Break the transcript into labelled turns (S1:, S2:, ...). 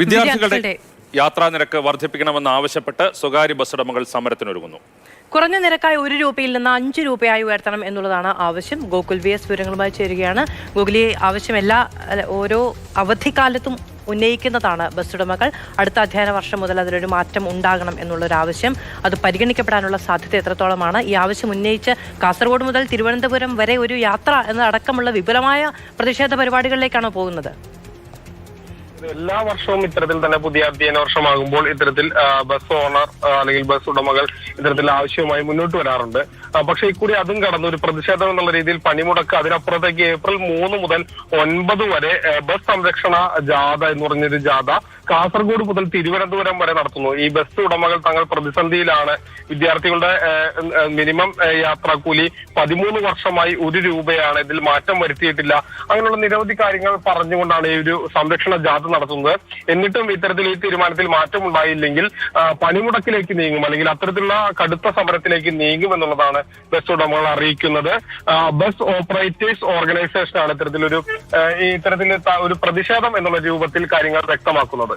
S1: വിദ്യാർത്ഥികളുടെ യാത്രാ നിരക്ക് വർദ്ധിപ്പിക്കണമെന്ന് ആവശ്യപ്പെട്ട് സ്വകാര്യ ബസ് ഉടമകൾ സമരത്തിനൊരുങ്ങുന്നു.
S2: കുറഞ്ഞ നിരക്കായി ഒരു രൂപയിൽ നിന്ന് അഞ്ച് രൂപയായി ഉയർത്തണം എന്നുള്ളതാണ് ആവശ്യം. ഗോകുൽ വി എസ് വിവരങ്ങളുമായി ചേരുകയാണ്. ഗോകുലി ആവശ്യം എല്ലാ അല്ല, ഓരോ അവധിക്കാലത്തും ഉന്നയിക്കുന്നതാണ് ബസ് ഉടമകൾ. അടുത്ത അധ്യയന വർഷം മുതൽ അതിലൊരു മാറ്റം ഉണ്ടാകണം എന്നുള്ളൊരു ആവശ്യം അത് പരിഗണിക്കപ്പെടാനുള്ള സാധ്യത എത്രത്തോളമാണ്? ഈ ആവശ്യം ഉന്നയിച്ച് കാസർഗോഡ് മുതൽ തിരുവനന്തപുരം വരെ ഒരു യാത്ര എന്നതടക്കമുള്ള വിപുലമായ പ്രതിഷേധ പരിപാടികളിലേക്കാണോ പോകുന്നത്?
S3: എല്ലാ വർഷവും ഇത്തരത്തിൽ തന്നെ പുതിയ അധ്യയന വർഷമാകുമ്പോൾ ഇത്തരത്തിൽ ബസ് ഓണർ അല്ലെങ്കിൽ ബസ് ഉടമകൾ ഇത്തരത്തിൽ ആവശ്യവുമായി മുന്നോട്ട് വരാറുണ്ട്. പക്ഷേ ഇക്കുറി അതും കടന്ന് ഒരു പ്രതിഷേധം എന്നുള്ള രീതിയിൽ പണിമുടക്ക് അതിനപ്പുറത്തേക്ക് ഏപ്രിൽ മൂന്ന് മുതൽ ഒൻപത് വരെ ബസ് സംരക്ഷണ ജാഥ എന്ന് പറഞ്ഞൊരു ജാഥ കാസർഗോഡ് മുതൽ തിരുവനന്തപുരം വരെ നടത്തുന്നു. ഈ ബസ് ഉടമകൾ തങ്ങൾ പ്രതിസന്ധിയിലാണ്. വിദ്യാർത്ഥികളുടെ മിനിമം യാത്രാക്കൂലി പതിമൂന്ന് വർഷമായി ഒരു രൂപയാണ്. ഇതിൽ മാറ്റം വരുത്തിയിട്ടില്ല. അങ്ങനെയുള്ള നിരവധി കാര്യങ്ങൾ പറഞ്ഞുകൊണ്ടാണ് ഈ ഒരു സംരക്ഷണ ജാഥ നടത്തുന്നത്. എന്നിട്ടും ഇത്തരത്തിൽ ഈ തീരുമാനത്തിൽ മാറ്റമുണ്ടായില്ലെങ്കിൽ പണിമുടക്കിലേക്ക് നീങ്ങും. അല്ലെങ്കിൽ അത്തരത്തിലുള്ള കടുത്ത സമരത്തിലേക്ക് നീങ്ങും എന്നുള്ളതാണ് ബസ് ഉടമകൾ അറിയിക്കുന്നത്. ബസ് ഓപ്പറേറ്റേഴ്സ് ഓർഗനൈസേഷനാണ് ഇത്തരത്തിലൊരു ഇത്തരത്തിൽ ഒരു പ്രതിഷേധം എന്നുള്ള രൂപത്തിൽ കാര്യങ്ങൾ വ്യക്തമാക്കുന്നത്.